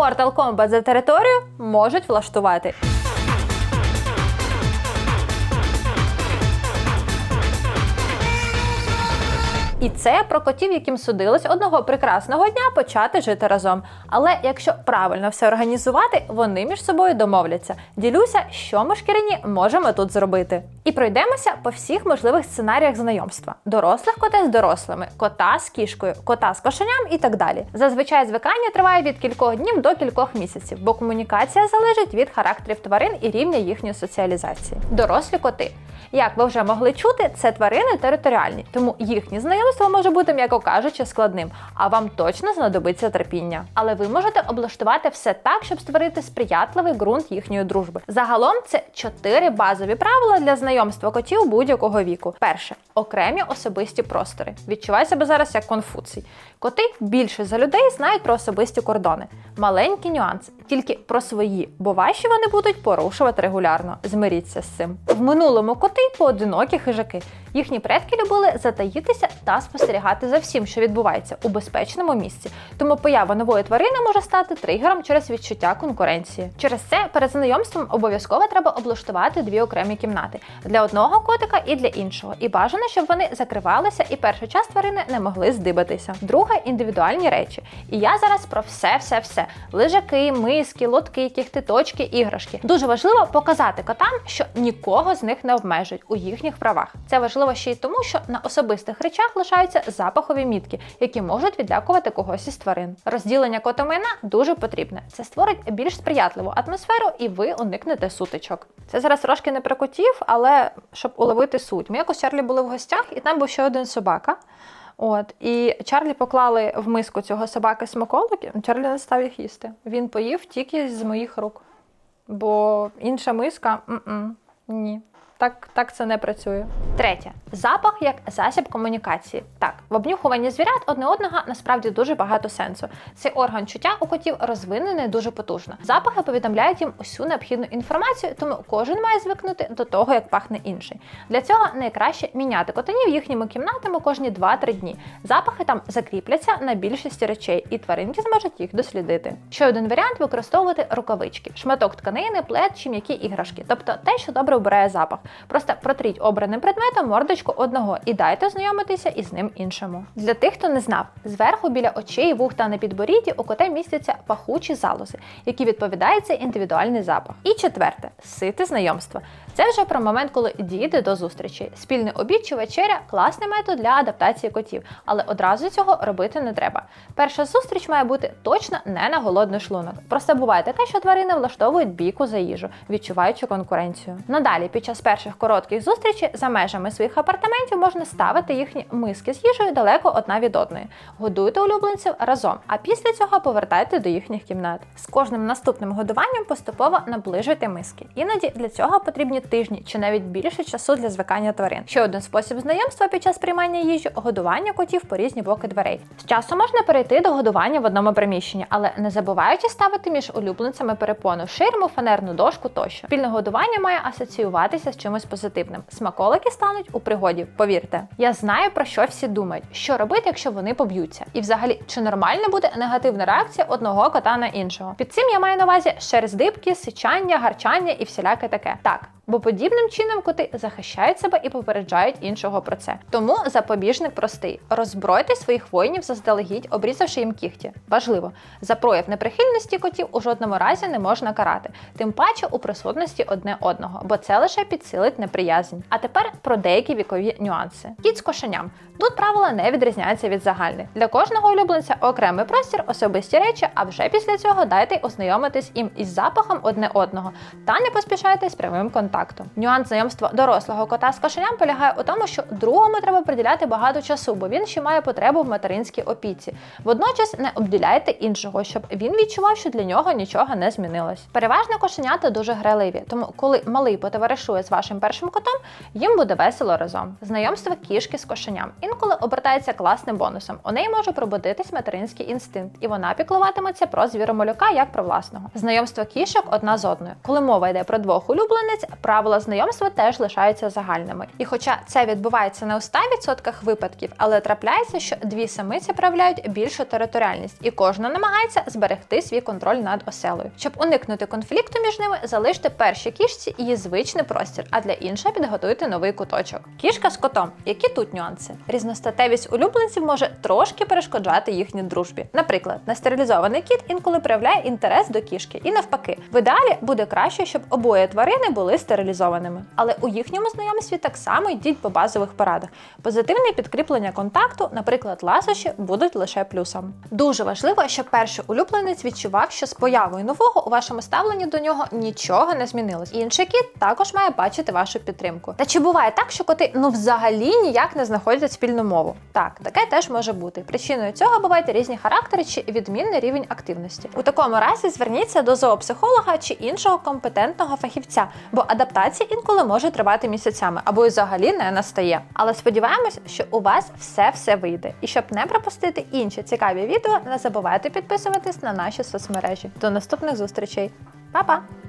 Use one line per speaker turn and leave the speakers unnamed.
Mortal Kombat за територію можуть влаштувати. І це про котів, яким судилось одного прекрасного дня почати жити разом. Але якщо правильно все організувати, вони між собою домовляться. Ділюся, що ми шкіряні можемо тут зробити. І пройдемося по всіх можливих сценаріях знайомства: дорослих котей з дорослими, кота з кішкою, кота з кошеням і так далі. Зазвичай звикання триває від кількох днів до кількох місяців, бо комунікація залежить від характерів тварин і рівня їхньої соціалізації. Дорослі коти. Як ви вже могли чути, це тварини територіальні, тому їхнє знайомство може бути, м'яко кажучи, складним, а вам точно знадобиться терпіння. Але ви можете облаштувати все так, щоб створити сприятливий ґрунт їхньої дружби. Загалом це чотири базові правила для знайомства котів будь-якого віку. Перше окремі особисті простори. Відчувай себе зараз як конфуцій. Коти більше за людей знають про особисті кордони. Маленький нюанс, тільки про свої, бо ваші вони будуть порушувати регулярно. Змиріться з цим. В минулому коти поодинокі хижаки. Їхні предки любили затаїтися та спостерігати за всім, що відбувається у безпечному місці. Тому поява нової тварини може стати тригером через відчуття конкуренції. Через це перед знайомством обов'язково треба облаштувати дві окремі кімнати для одного котика і для іншого. І бажано, щоб вони закривалися і перший час тварини не могли здибатися. Друге індивідуальні речі. І я зараз про все, все, все: лежаки, миски, лотки, кіхтиточки, іграшки. Дуже важливо показати котам, що нікого з них не обмежують у їхніх правах. Це важливо ще й тому, що на особистих речах лишаються запахові мітки, які можуть відлякувати когось із тварин. Розділення котомайна дуже потрібне. Це створить більш сприятливу атмосферу, і ви уникнете сутичок. Це зараз трошки не про котів, але щоб уловити суть. Ми якось Чарлі були в гостях, і там був ще один собака. От і Чарлі поклали в миску цього собаки смаколики. Чарлі не став їх їсти. Він поїв тільки з моїх рук. Бо інша миска м-м, ні. Так, так це не працює. Третє запах як засіб комунікації. Так, в обнюхуванні звірят одне одного насправді дуже багато сенсу. Цей орган чуття у котів розвинений дуже потужно. Запахи повідомляють їм усю необхідну інформацію, тому кожен має звикнути до того, як пахне інший. Для цього найкраще міняти котинів їхніми кімнатами кожні 2-3 дні. Запахи там закріпляться на більшості речей, і тваринки зможуть їх дослідити. Ще один варіант використовувати рукавички, шматок тканини, плед чи м'які іграшки, тобто те, що добре вбирає запах. Просто протріть обраним предметом мордочку одного і дайте знайомитися із ним іншому. Для тих, хто не знав, зверху біля очей, вух та на підборідді у кота містяться пахучі залози, які відповідають за індивідуальний запах. І четверте сити знайомства. Це вже про момент, коли дійде до зустрічі. Спільний обід чи вечеря класний метод для адаптації котів, але одразу цього робити не треба. Перша зустріч має бути точно не на голодний шлунок. Просто буває таке, що тварини влаштовують бійку за їжу, відчуваючи конкуренцію. Надалі, під час перших коротких зустрічей за межами своїх апартаментів можна ставити їхні миски з їжею далеко одна від одної. Годуйте улюбленців разом, а після цього повертайте до їхніх кімнат. З кожним наступним годуванням поступово наближуйте миски. Іноді для цього потрібні тижні чи навіть більше часу для звикання тварин. Ще один спосіб знайомства під час приймання їжі годування котів по різні боки дверей. З часу можна перейти до годування в одному приміщенні, але не забуваючи ставити між улюбленцями перепону, ширму, фанерну дошку тощо. Спільне годування має асоціюватися з чимось позитивним. Смаколики стануть у пригоді, повірте. Я знаю про що всі думають, що робити, якщо вони поб'ються. І взагалі, чи нормально буде негативна реакція одного кота на іншого? Під цим я маю на увазі шерздибки, сичання, гарчання і всіляке таке. Так. Бо подібним чином коти захищають себе і попереджають іншого про це. Тому запобіжник простий: роззбройте своїх воїнів заздалегідь, обрізавши їм кігті. Важливо, за прояв неприхильності котів у жодному разі не можна карати, тим паче у присутності одне одного, бо це лише підсилить неприязнь. А тепер про деякі вікові нюанси. Кіт з кошеням. Тут правила не відрізняються від загальних. Для кожного улюбленця окремий простір, особисті речі, а вже після цього дайте ознайомитись їм із запахом одне одного та не поспішайте з прямим контактом. Нюанс знайомства дорослого кота з кошеням полягає у тому, що другому треба приділяти багато часу, бо він ще має потребу в материнській опіці. Водночас не обділяйте іншого, щоб він відчував, що для нього нічого не змінилось. Переважно кошенята дуже граливі, тому коли малий потоваришує з вашим першим котом, їм буде весело разом. Знайомство кішки з кошеням інколи обертається класним бонусом. У неї може пробудитись материнський інстинкт, і вона піклуватиметься про звіромолюка як про власного. Знайомство кішок одна з одною. Коли мова йде про двох улюбленець, правила знайомства теж лишаються загальними. І хоча це відбувається не у 100% випадків, але трапляється, що дві самиці проявляють більшу територіальність, і кожна намагається зберегти свій контроль над оселою. Щоб уникнути конфлікту між ними, залиште першій кішці її звичний простір, а для іншої підготуйте новий куточок. Кішка з котом. Які тут нюанси? Різностатевість улюбленців може трошки перешкоджати їхній дружбі. Наприклад, нестерилізований кіт інколи проявляє інтерес до кішки, і навпаки, в ідеалі буде краще, щоб обоє тварини були стерилізованими. Але у їхньому знайомстві так само йдіть по базових порадах. Позитивне підкріплення контакту, наприклад, ласощі, будуть лише плюсом. Дуже важливо, щоб перший улюбленець відчував, що з появою нового у вашому ставленні до нього нічого не змінилось. Інший кіт також має бачити вашу підтримку. Та чи буває так, що коти ну взагалі ніяк не знаходять спільну мову? Так, таке теж може бути. Причиною цього бувають різні характери чи відмінний рівень активності. У такому разі зверніться до зоопсихолога чи іншого компетентного фахівця, бо адаптація інколи може тривати місяцями або й взагалі не настає. Але сподіваємось, що у вас все все вийде. І щоб не пропустити інші цікаві відео, не забувайте підписуватись на наші соцмережі. До наступних зустрічей. Па-па!